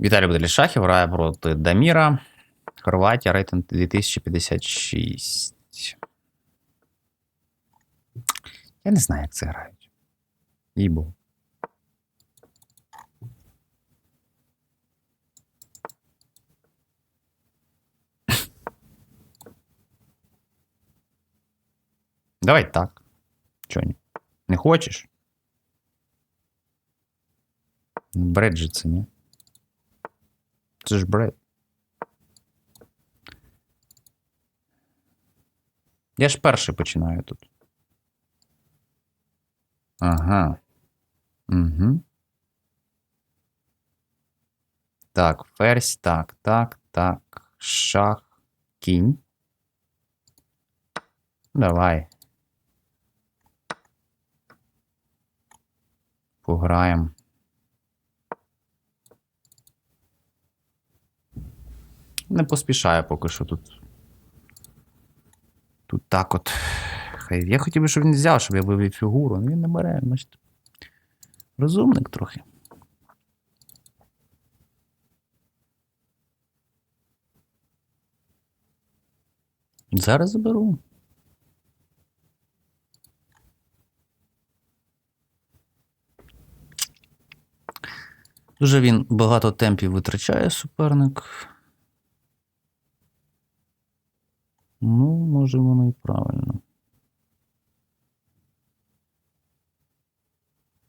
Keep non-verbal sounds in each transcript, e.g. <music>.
Віталій Буделі Шахів грає проти Даміра. Хорватія, рейтинг 2056. Я не знаю, як це грають. Їбо. Давай так. Чого ні? Не хочеш? Бред же це, ні? Це ж бред. Я ж перший починаю тут. Ага. Угу. Так, ферзь, так, так, так. Шах, кінь. Давай. Пограємо. Не поспішаю поки що тут. Тут так от. Хай. Я хотів би, щоб він взяв, щоб я вивів фігуру, але він не бере. Розумник трохи. Зараз заберу. Дуже він багато темпів витрачає суперник. Ну, може, воно і правильно.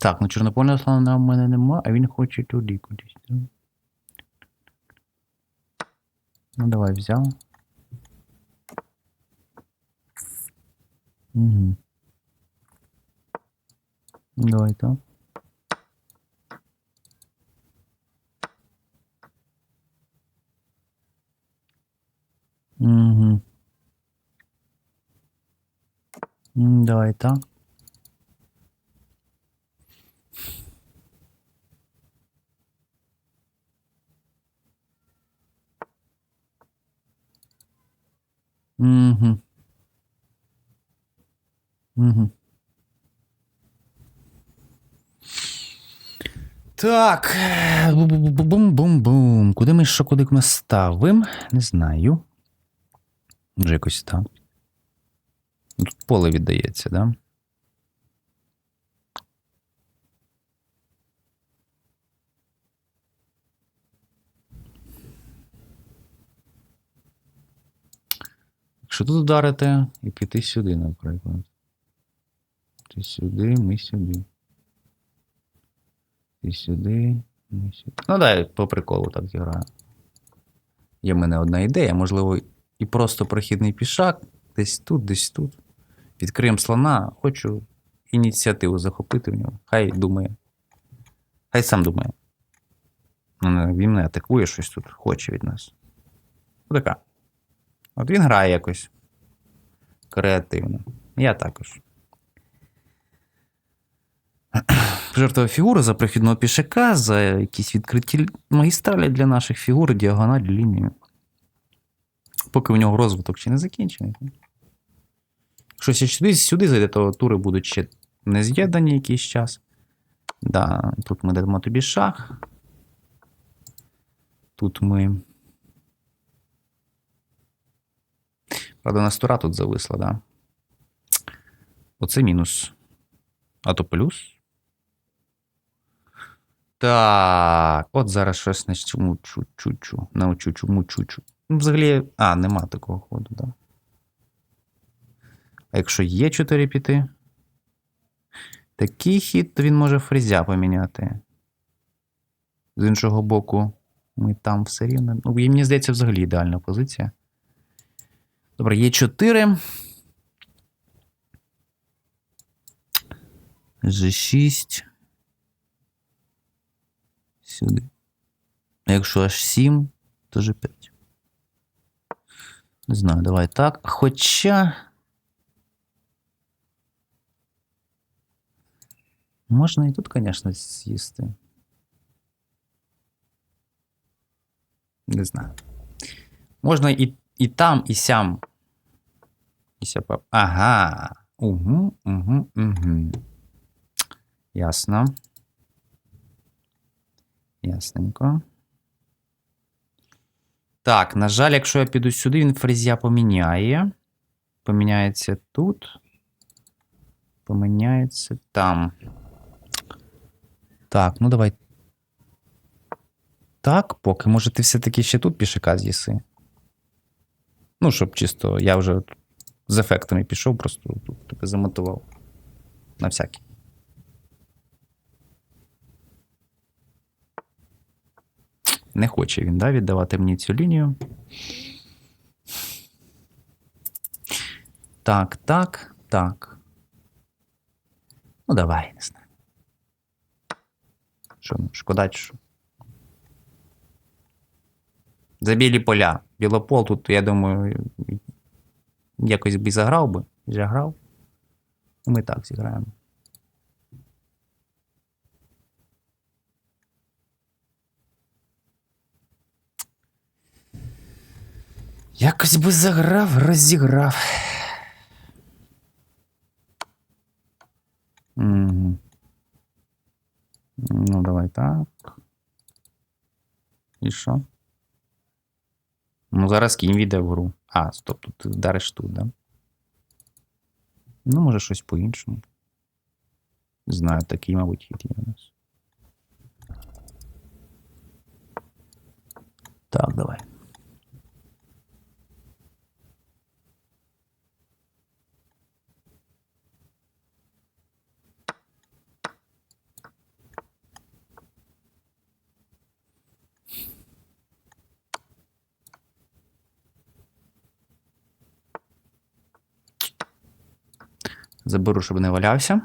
Так, ну чорнопольного слона в мене нема, а він хоче туди кудись. Ну, давай взяв. Угу. Давай так. Угу. Давай так. Угу. Угу. Так. Бум-бум-бум-бум. Куди ми що куди ми ставимо? Не знаю. Може якось так. Тут поле віддається, да? Якщо тут ударити і піти сюди, наприклад. Ти сюди, ми сюди. Ти сюди, ми сюди. Ну, дай по приколу так зіграю. Є в мене одна ідея, можливо, і просто прохідний пішак. Десь тут, десь тут. Відкриємо слона, хочу ініціативу захопити в нього. Хай думає. Хай сам думає. Ну, Він не атакує щось тут, хоче від нас. Отака. От він грає якось креативно. Я також. <clears throat> Жертва фігури за прохідного пішака, за якісь відкриті магістралі для наших фігур, діагоналі лінії. Поки у нього розвиток ще не закінчений. Щось сюди, сюди зайде, то тури будуть ще не з'єднані якийсь час. Да, тут ми даємо тобі шах. Тут ми. Правда, у нас тура тут зависла, да? Оце мінус. А то плюс. Так, от зараз щось на чу-чу-чу. Научу чому чу-чу. Ну, взагалі. А, нема такого ходу, так. Да. А якщо є 4 піти, такий хід, він може фрезя поміняти. З іншого боку, ми там все рівно. Ну, і мені здається, взагалі ідеальна позиція. Добре, є 4. G6. Сюди. А якщо аж 7, то G5. Не знаю, давай так. Хоча. Можна і тут, звісно, з'їсти. Не знаю. Можна і, і там, і сям. І сяпа. Ага. Угу, угу, угу. Ясно. Ясненько. Так, на жаль, якщо я піду сюди, він фрезя поміняє. Поміняється тут. Поміняється там. Так, ну давай. Так, поки. Може, ти все-таки ще тут пішака з'їси. Ну, щоб чисто, я вже з ефектами пішов, просто тут тебе замотивував. На всякий. Не хоче він, да, віддавати мені цю лінію. Так, так, так. Ну, давай, не знаю. Що, шкода, що? За білі поля. Білопол тут, я думаю, якось би заграв би. Заграв. Ну, Ми так зіграємо. Якось би заграв, розіграв. Угу. Давай так. І що? Ну, зараз кінь війде в. А, стоп, тут вдариш тут, да? Ну, може, щось по-іншому. Знаю, такий, мабуть, хід є у нас. Так, давай. Заберу, щоб не валявся.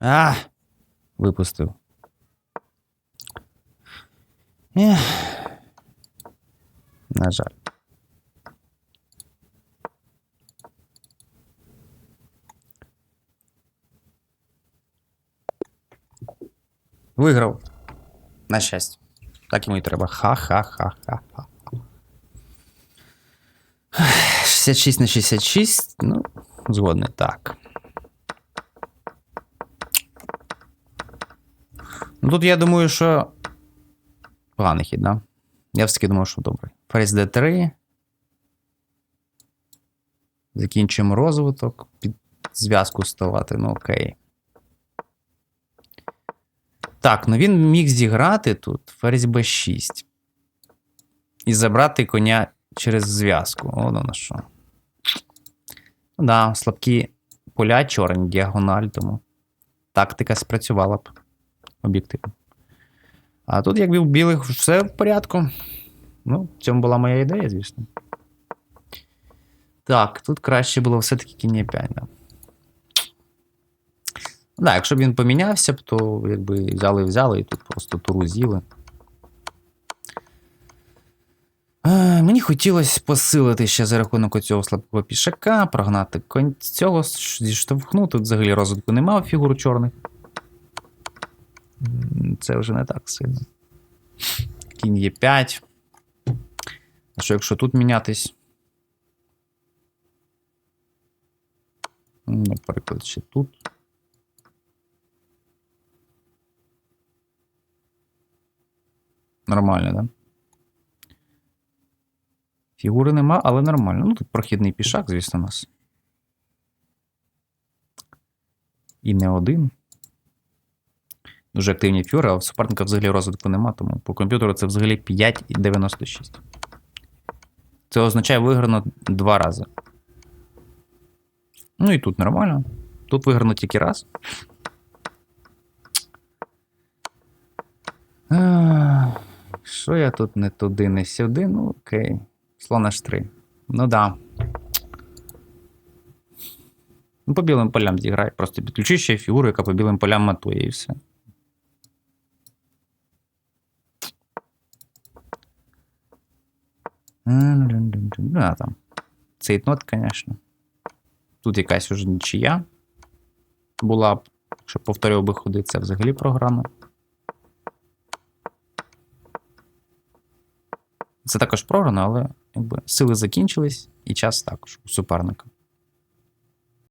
А! Випустив. Ех. На жаль. Виграв. На щастя. Так йому і треба. Ха-ха-ха-ха-ха. 66 на 66. Ну, згодний. Так. Ну тут я думаю, що. Поганий хід, да? Я все-таки думав, що добрий. Ферзь D3. Закінчуємо розвиток. Під зв'язку ставати, ну окей. Так, ну він міг зіграти тут ферзь b6. І забрати коня через зв'язку. О, на що. Ну да, слабкі поля, чорні, діагональ, тому тактика спрацювала б об'єктивно. А тут, якби у білих все в порядку. Ну, в цьому була моя ідея, звісно. Так, тут краще було все-таки кінь 5, да. Да, якщо б він помінявся то якби взяли взяли і тут просто туру з'їли. Е, Мені хотілося посилити ще за рахунок оцього слабкого пішака, прогнати конь цього, зіштовхнути. Тут взагалі розвитку немає фігур чорних. Це вже не так сильно. Кінь є 5. А що якщо тут мінятись? Ну, Наприклад, ще тут. Нормально, да? Фігури нема, але нормально. Ну, тут прохідний пішак, звісно, у нас. І не один. Дуже активні фюри, а в суперника взагалі розвитку нема, тому по комп'ютеру це взагалі 5,96. Це означає виграно два рази. Ну і тут нормально. Тут виграно тільки раз. Що я тут не туди, не сюди? Ну, окей. Слон аж 3. Ну да. Ну, по білим полям зіграй. Просто підключи ще фігуру, яка по білим полям матує, і все. Ну, а там. Цейтнот, звісно. Тут якась уже нічия була б. Якщо повторював би ходи, це взагалі програма. Це також програно, але якби сили закінчились, і час також у суперника.